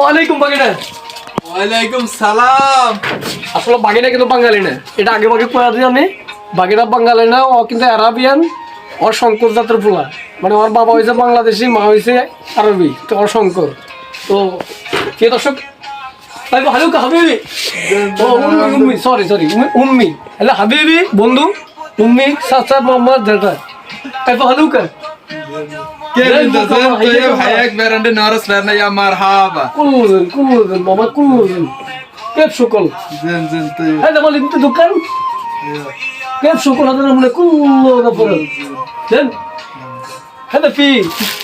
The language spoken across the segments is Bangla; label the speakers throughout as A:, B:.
A: ওয়ালাইকুম বাগিনা।
B: ওয়ালাইকুম সালাম।
A: আসলে বাগিনা কিন্তু বাঙালি না। এটা আগে বাগে কয়া দিয়ে আমি বাগিনা বাঙালি না ও কিন্তু আরাবিয়ান ওর শঙ্কর জাতের পোলা। মানে ওর বাবা হয়েছে বাংলাদেশি মা হয়েছে আরবি তো ওর শঙ্কর। তো কে দর্শক তাই হালুকা হাবিবি? ও উম্মি উম্মি সরি সরি উম্মি হ্যালো হাবিবি বন্ধু উম্মি চাচা মোহাম্মদ জেঠা। তাই হালুকা
B: bildin
A: bakalım,
B: sen?
A: haydi
B: Toyib
A: bakalım.
B: hayak berende naras verne ya marhaba.
A: কুলুজন কুলুজন বাবা কুলুজন কেপ সকল
B: Zin zin toyib.
A: হ্যাঁ বলি কিন্তু দোকান কেপ সকল হাতে মনে কুলো না পড়ে দেন হ্যাঁ ফি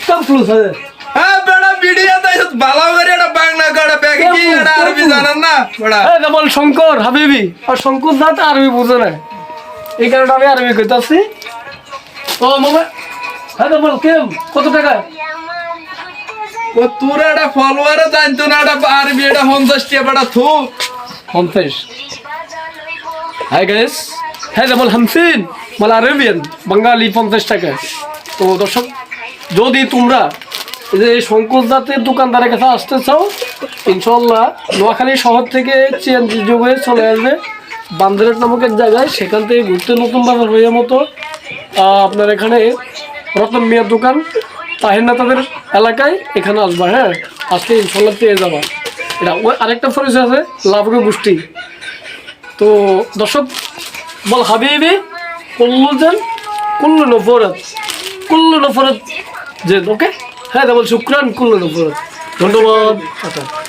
A: কম ফ্লুস হ্যাঁ. হ্যাঁ বল শঙ্কর হাবিবি আর শঙ্কর জাত আরবি বুঝে না এই কারণে আমি আরবি কইতাছি ও মামা হ্যাঁ বল কেম কত টাকা?
B: hondas tia bada thu.
A: পঞ্চাশ হাই গাইস হ্যাঁ যেমন হামসিন মানে আরবিয়ান বাঙালি পঞ্চাশ টাকা। তো দর্শক যদি তোমরা এই যে শঙ্কর জাতের দোকানদারের কাছে আসতে চাও ইনশাল্লাহ নোয়াখালী শহর থেকে যোগে চলে আসবে। বান্দরেট নামক এক জায়গায় সেখান থেকে ঘুরতে নতুন বাজার হয়ে মতো আপনার এখানে রতন মিয়ার দোকান। তাহিনা তাদের এলাকায় এখানে আসবা হ্যাঁ? আজকে ইনশাল্লাহ পেয়ে যাবা। এটা আরেকটা পরিচয় আছে লাভকে গোষ্ঠী। তো দর্শক, বল হাবিবি, কুল্লু যেন, কুল্লু নফরত কুল্লু নফরত যে, ওকে? হ্যাঁ বল শুক্রান, কুল্লু নফরত। ধন্যবাদ। আচ্ছা।